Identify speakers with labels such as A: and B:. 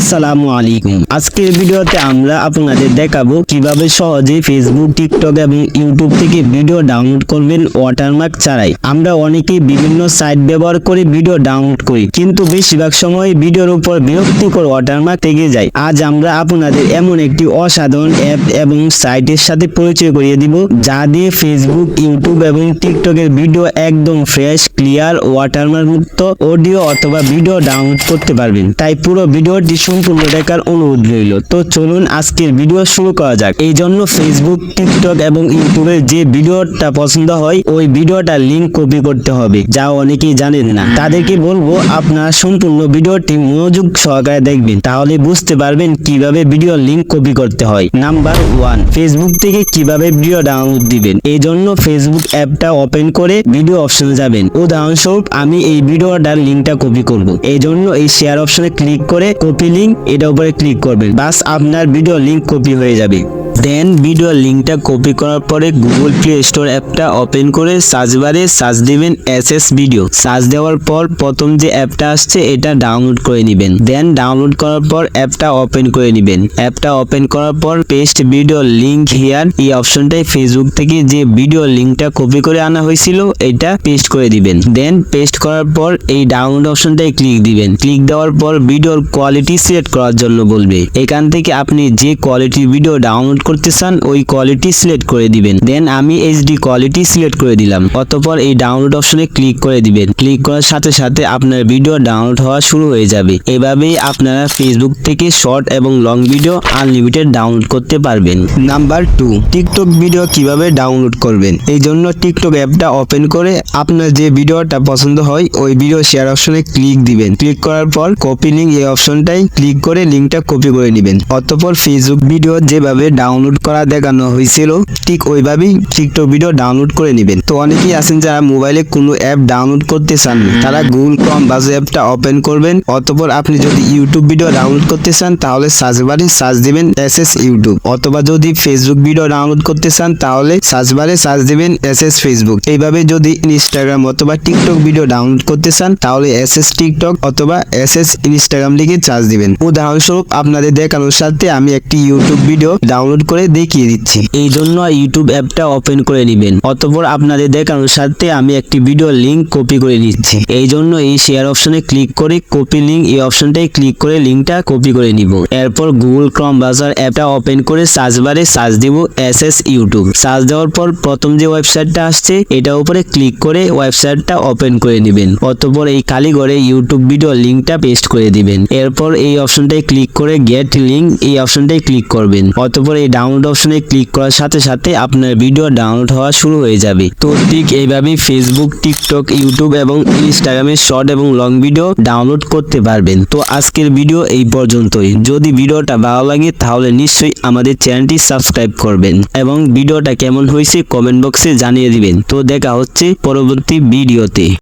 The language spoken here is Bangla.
A: আসসালামু আলাইকুম। আজকের ভিডিওতে আমরা আপনাদের দেখাবো কীভাবে সহজে ফেসবুক টিকটক এবং ইউটিউব থেকে ভিডিও ডাউনলোড করবেন ওয়াটারমার্ক ছাড়াই। আমরা অনেকেই বিভিন্ন সাইট ব্যবহার করে ভিডিও ডাউনলোড করি, কিন্তু বেশিরভাগ সময় ভিডিওর উপর বিরক্তিকর ওয়াটারমার্ক থেকে যায়। আজ আমরা আপনাদের এমন একটি অসাধারণ অ্যাপ এবং সাইটের সাথে পরিচয় করিয়ে দিব, যা দিয়ে ফেসবুক ইউটিউব এবং টিকটকের ভিডিও একদম ফ্রেশ ক্লিয়ার ওয়াটারমার্ক মুক্ত অডিও অথবা ভিডিও ডাউনলোড করতে পারবেন। তাই পুরো ভিডিওটি সম্পূর্ণ দেখার অনুরোধ রইল। তো চলুন আজকের ভিডিও শুরু করা যাক। এই জন্য ফেসবুক টিকটক এবং ইউটিউবের যে ভিডিওটা পছন্দ হয়, ওই ভিডিওটা লিংক কপি করতে হবে। যা অনেকেই জানেন না। তাদেরকে বলব, আপনারা সম্পূর্ণ ভিডিওটি মনোযোগ সহকারে দেখবেন। তাহলে বুঝতে পারবেন কীভাবে ভিডিও লিংক কপি করতে হয়। নাম্বার ওয়ান ফেসবুক থেকে কীভাবে ভিডিও ডাউনলোড দিবেন? এই জন্য ফেসবুক অ্যাপটা ওপেন করে ভিডিও অপশনে যাবেন। উদাহরণস্বরূপ, আমি এই ভিডিওটার লিঙ্কটা কপি করব। এই জন্য এই শেয়ার অপশনে ক্লিক করে কপি লিঙ্ক এটা উপরে ক্লিক করবেন। বাস আপনার ভিডিও লিঙ্ক কপি হয়ে যাবে। দেন ভিডিও লিঙ্কটা কপি করার পরে গুগল প্লে স্টোর অ্যাপটা ওপেন করে সার্চ বারে সার্চ দিবেন এস এস ভিডিও। সার্চ দেওয়ার পর প্রথম যে অ্যাপটা আসছে, এটা ডাউনলোড করে নেবেন। দেন ডাউনলোড করার পর অ্যাপটা ওপেন করে নেবেন। অ্যাপটা ওপেন করার পর পেস্ট ভিডিও লিঙ্ক হিয়ার, এই অপশনটাই ফেসবুক থেকে যে ভিডিও লিঙ্কটা কপি করে আনা হয়েছিল, এটা পেস্ট করে দিবেন। দেন পেস্ট করার পর এই ডাউনলোড অপশনটাই ক্লিক দিবেন। ক্লিক দেওয়ার পর ভিডিওর কোয়ালিটি সিলেক্ট করার জন্য বলবে। এখান থেকে আপনি যে কোয়ালিটির ভিডিও ডাউনলোড করতে চান, ওই কোয়ালিটি সিলেক্ট করে দিবেন। দেন আমি এইচডি কোয়ালিটি সিলেক্ট করে দিলাম। অতঃপর এই ডাউনলোড অপশনে ক্লিক করে দিবেন। ক্লিক করার সাথে সাথে আপনার ভিডিও ডাউনলোড হওয়া শুরু হয়ে যাবে। এভাবেই আপনারা ফেসবুক থেকে শর্ট এবং লং ভিডিও আনলিমিটেড ডাউনলোড করতে পারবেন। নাম্বার টু টিকটক ভিডিও কীভাবে ডাউনলোড করবেন? এই জন্য টিকটক অ্যাপটা ওপেন করে আপনার যে ভিডিওটা পছন্দ হয়, ওই ভিডিও শেয়ার অপশনে ক্লিক দিবেন। ক্লিক করার পর কপি লিঙ্ক এই অপশনটাই ক্লিক করে লিঙ্কটা কপি করে নেবেন। অতঃপর ফেসবুক ভিডিও যেভাবে ডাউনলোড করা দেখানো হয়েছিল, ঠিক ওইভাবেই টিকটক ভিডিও ডাউনলোড করে নেবেন। তো অনেকেই আছেন যারা মোবাইলে কোনো অ্যাপ ডাউনলোড করতে চান তারা গুগল ক্রম বাজো অ্যাপটা ওপেন করবেন, অতঃপর আপনি যদি ইউটিউব ভিডিও ডাউনলোড করতে চান, তাহলে সার্চ বারে সার্চ দিবেন এস এস ইউটিউব অথবা যদি ফেসবুক ভিডিও ডাউনলোড করতে চান, তাহলে সার্চ বারে সার্চ দিবেন এস এস ফেসবুক এইভাবে যদি ইনস্টাগ্রাম অথবা টিকটক ভিডিও ডাউনলোড করতে চান, তাহলে এস এস টিকটক অথবা এস এস ইনস্টাগ্রাম লিখে চার্জ দিবেন। উদাহরণস্বরূপ আপনাদের দেখানোর সাথে আমি একটি ইউটিউব ভিডিও ডাউনলোড করে দেখিয়ে দিচ্ছি। এই জন্য ইউটিউব অ্যাপটা ওপেন করে নেবেন। অতঃপর আপনাদের দেখানোর সাথে আমি একটি ভিডিও লিংক কপি করে নিচ্ছি। এই জন্য এই শেয়ার অপশনে ক্লিক করে কপি লিংক এই অপশনটাই ক্লিক করে লিংকটা কপি করে নিব। এরপর গুগল ক্রম ব্রাউজার অ্যাপটা ওপেন করে সার্চ বারে সার্চ দিব এস এস ইউটিউব সার্চ দেওয়ার পর প্রথম যে ওয়েবসাইটটা আসছে এটা উপরে ক্লিক করে ওয়েবসাইটটা ওপেন করে নেবেন। অতঃপর এই খালি ঘরে ইউটিউব ভিডিও লিংকটা পেস্ট করে দিবেন। এরপর এই অপশনটাই ক্লিক করে গেট লিংক এই অপশনটাই ক্লিক করবেন। অতঃপর এই ডাউনলোড অপশনে ক্লিক করার সাথে সাথে আপনার ভিডিও ডাউনলোড হওয়া শুরু হয়ে যাবে। তো ঠিক এইভাবেই ফেসবুক টিকটক ইউটিউব এবং ইনস্টাগ্রামে শর্ট এবং লং ভিডিও ডাউনলোড করতে পারবেন। তো আজকের ভিডিও এই পর্যন্তই। যদি ভিডিওটা ভালো লাগে, তাহলে নিশ্চয়ই আমাদের চ্যানেলটি সাবস্ক্রাইব করবেন এবং ভিডিওটা কেমন হয়েছে কমেন্ট বক্সে জানিয়ে দিবেন। তো দেখা হচ্ছে পরবর্তী ভিডিওতে